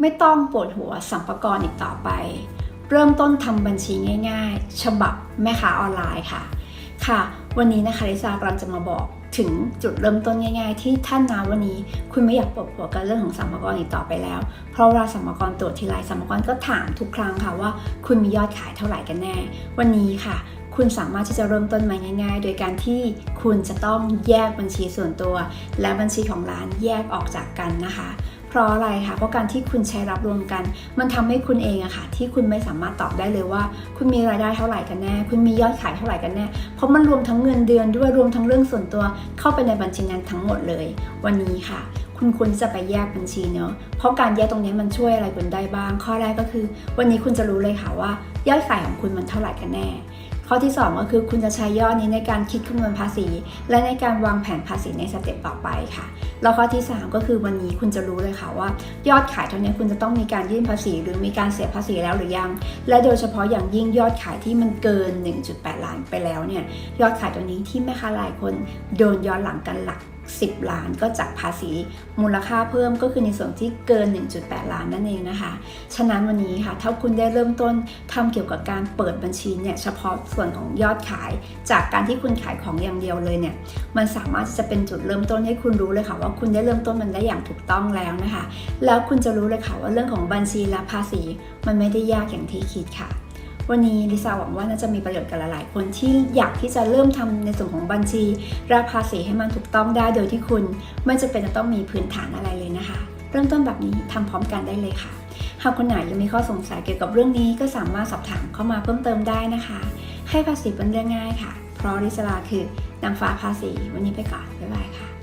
ไม่ต้องปวดหัวสัมภาระอีกต่อไป เริ่มต้นทำบัญชีง่าย ๆ ฉบับแม่ค้าออนไลน์ค่ะ ค่ะ วันนี้นะคะลิซากำลังจะมาบอกถึงจุดเริ่มต้นง่าย ๆ ที่ท่านนะวันนี้คุณไม่อยากปวดหัวกับเรื่องของสัมภาระอีกต่อไปแล้ว เพราะเวลาสัมภาระตรวจทีไรสัมภาระก็ถามทุกครั้งค่ะว่า คุณมียอดขายเท่าไหร่กันแน่ วันนี้ค่ะคุณสามารถที่จะเริ่มต้นมาง่าย ๆ โดยการที่คุณจะต้องแยกบัญชีส่วนตัว และบัญชีของร้านแยกออกจากกันนะคะ เพราะอะไรคะเพราะการที่คุณใช้รับรวมกัน มันทำให้คุณเองอะค่ะ ที่คุณไม่สามารถตอบได้เลยว่า คุณมีรายได้เท่าไหร่กันแน่ คุณมียอดขายเท่าไหร่กันแน่ เพราะมันรวมทั้งเงินเดือนด้วยรวมทั้งเรื่องส่วนตัว เข้าไปในบัญชีนั้นทั้งหมดเลย วันนี้ค่ะ คุณควรจะไปแยกบัญชีเนาะเพราะการแยกตรงนี้มันช่วยอะไรคุณได้บ้าง ข้อแรกก็คือ วันนี้คุณจะรู้เลยค่ะว่ายอดขายของคุณมันเท่าไหร่กันแน่ ข้อที่ 2 ก็คือคุณจะใช้ยอดนี้ในการคิดคำนวณภาษี และในการวางแผนภาษีในสเต็ปต่อไปค่ะ แล้วข้อที่ 3 ก็คือวันนี้คุณจะรู้เลยค่ะว่า ยอดขายเท่านี้คุณจะต้องมีการยื่นภาษี หรือมีการเสียภาษีแล้วหรือยัง และโดยเฉพาะอย่างยิ่งยอดขายที่มันเกิน 1.8 ล้านไปแล้วเนี่ยยอดขายตัวนี้ที่แม่ค้าหลายคนโดนย้อนหลังกันหลัก 10 ล้านก็จากภาษีมูลค่าเพิ่มก็คือในส่วนที่เกิน 1.8 ล้านนั่นเองนะคะ ฉะนั้นวันนี้ค่ะ ถ้าคุณได้เริ่มต้นทำเกี่ยวกับการเปิดบัญชีเนี่ยเฉพาะส่วนของยอดขาย จากการที่คุณขายของอย่างเดียวเลยเนี่ย มันสามารถจะเป็นจุดเริ่มต้นให้คุณรู้เลยค่ะ ว่าคุณได้เริ่มต้นมันได้อย่างถูกต้องแล้วนะคะ แล้วคุณจะรู้เลยค่ะว่าเรื่องของบัญชีและภาษีมันไม่ได้ยากอย่างที่คิดค่ะ วันนี้ลิซ่าหวังว่าน่าจะมีประโยชน์กับหลายๆ คนที่อยากที่จะเริ่มทำในส่วนของบัญชีและภาษีให้มันถูกต้องได้โดยที่คุณ ไม่จำเป็นจะต้องมีพื้นฐานอะไรเลยนะคะ เริ่มต้นแบบนี้ทำพร้อมกันได้เลยค่ะ หากคนไหนยังมีข้อสงสัยเกี่ยวกับเรื่องนี้ก็สามารถสอบถามเข้ามาเพิ่มเติมได้นะคะ ให้ภาษีเป็นเรื่องง่ายค่ะ เพราะลิซาลาคือ นางฟ้าภาษี วันนี้ไปก่อนบ๊ายบายค่ะ